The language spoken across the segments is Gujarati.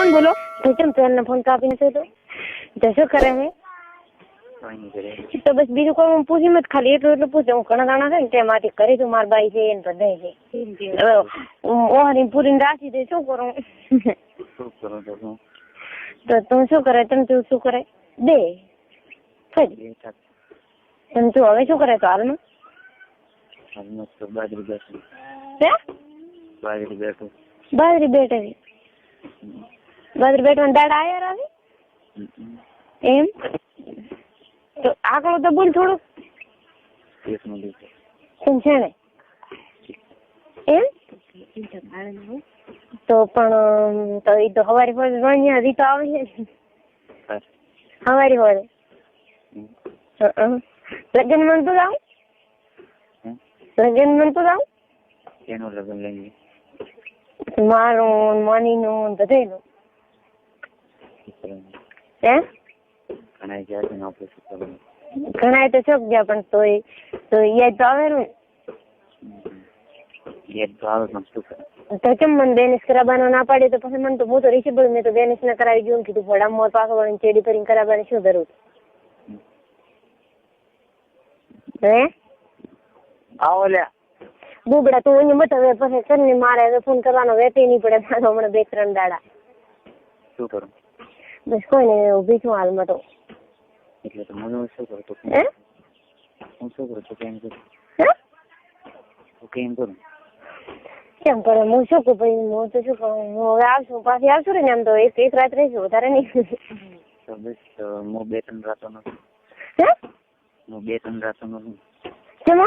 કોણ બોલો તો કેમ તો એમને ફોન કાપી નથી તો તો શું કરે કરે તો બસ બીજું કોઈ હું પૂછી મત ખાલી એટલું એટલું પૂછે હું ઘણા દાણા છે ને તેમાંથી કરી તું માર બાઈ છે એને બધા છે હવે હું ઓહરી પૂરીને રાખી દે શું કરું તો તું શું કરે તમે તું શું કરે દે ફરી બે તમે તું હવે શું કરે તો હાલમાં હાલમાં તો બાજરી બેઠું હે બાજરી બેઠું બાજરી બેઠે બાજરી બેઠવાની દાડા આયા રાવી એમ? તો આંકડો તો બોલ થોડું એક મિનિટ ને એમ? તો પણ તો એ તો હવારી હોય વાણિયા રીતો આવે છે. હવારી હમ. લગ્ન મન તો જાઉં? લગ્ન મન તો જાઉં? એનું લગ્ન લઈ મારું માનીનું બધાયનું. હે ઘણા જાય છે ને આપણે શું કરવાનું ઘણા તો ચોક ગયા પણ તોય તો યાદ તો આવે ને? યાદ તો આવે પણ શું કરે? તો કેમ મને બેનિસ કરાવવાનો ના પાડ્યો તો પછી મને તો હું તો રિસીબલ મેં તો બેનિસ ને કરાવી ગયું. કીધું ભોળા મોર પાછો વળીને ચેડી કરીને કરાવવાની શું જરૂર? હે? આવો તું અહીંયા બતાવે પછી કરીને મારે હવે ફોન કરવાનો વેતી નહીં પડે. મારો હમણાં બે ત્રણ દાડા. શું કરું? બસ કોઈ નહીં ઊભી છું હાલમાં તો. એટલે તો મને શું કરું તો હે? હું શું કરું તો કેમ કરું? હે? હું કેમ કરું? કેમ કરે? હું શું કહું ભાઈ? હું તો શું કહું હું હવે આવશું પાછી આવશું ને એમ તો એક એક રાત રહીશું વધારે નહીં. તો બસ હું બે ત્રણ રાતો નથી હે? હું બે ત્રણ રાતો નથી કેમ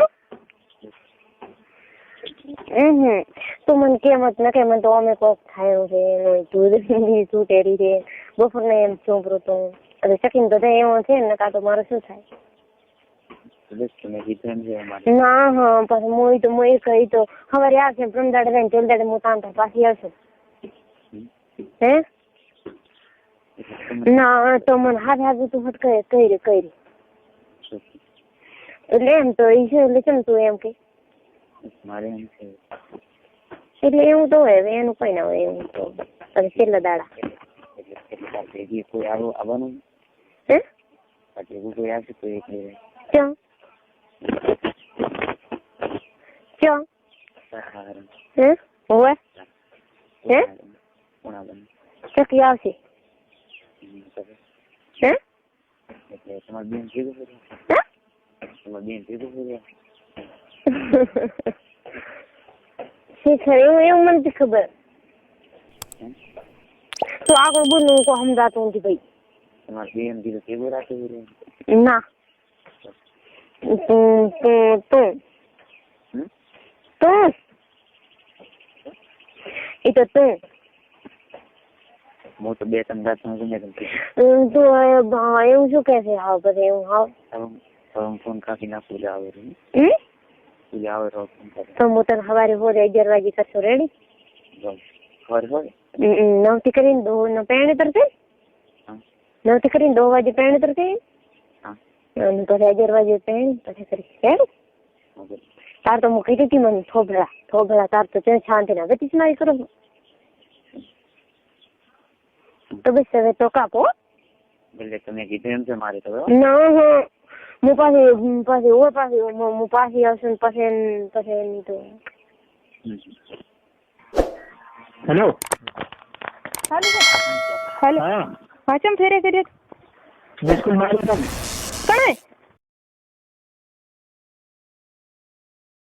હમ તું મને કેમ જ ન કે મને તો અમે કોક ખાયો છે ને દૂધની તૂટેરી છે. બપોરને એમ ચોપરો તો. એટલે ચકીને તો થાય એવો છે ને કાં તો મારે શું થાય? ના હા પણ મોઈ તો મોય કહી તો. સવારે આવશે પ્રમ દાડે રહીને તેલ દાડે હું તાન પાછી આવશે. હે? ના તો મને હાથે હાથે તું હટ કહે કહી રે કહી રે એટલે એમ તો ઈ છે એટલે કેમ તું એમ કે? મારે એમ છે. એટલે એવું તો હોય હવે એનું કઈ ના હોય એવું તો. પછી છેલ્લા દાડા. ભેગી કોઈ આવું આવવાનું હે ભેગું કોઈ આવશે તો એટલે ક્યાં ક્યાં સારું હે હોવે હે? કોણ આવવાનું ચકી આવશે. હે એટલે તમારી બેન ભેગું હે તમારી બેન ભેગું શીખર એવું એવું મને ખબર? તો આગળ બોલ હું કોઈ સમજાતું નથી ભાઈ તમારી બેન કીધું ભેગું રાખે છે ના તું તું તું હમ? તું એ તો તું હું તો બે ત્રણ રાતનું ગમે તેમ અમ, તું હવે ભા- એવું શું કે છે હાવ પછી એવું હાવ હવે હવે હું ફોન કાપી નાખું એટલે આવે છે હમ એટલે આવે તો ફોન કાપી તો હું તને સવારે હોરે અગિયાર વાગે કરશો રેડી જાઉં. ખબર પડે નવથી કરીને દો નો પેણ તરશે નવથી કરીને દો વાગે પેણ તરશે હા અને પછી અગિયાર વાગે પેણ પછી કરી કેમ. તાર તો મૂકી દીધી મને થોભળા થોભળા તાર તો ત્યાં શાંતિ ના બધી મારી કરો તો બસ હવે તો કાપો એટલે તમે કીધું એમ છે મારે તો ના હા. હું પાછી પાછી ઓર પાછી હું પાછી આવશે પછી પછી એની તો. હેલો હેલો હેલો હા. વાચમ ફેરે કર્યો? માં આવ્યો તમે કણે?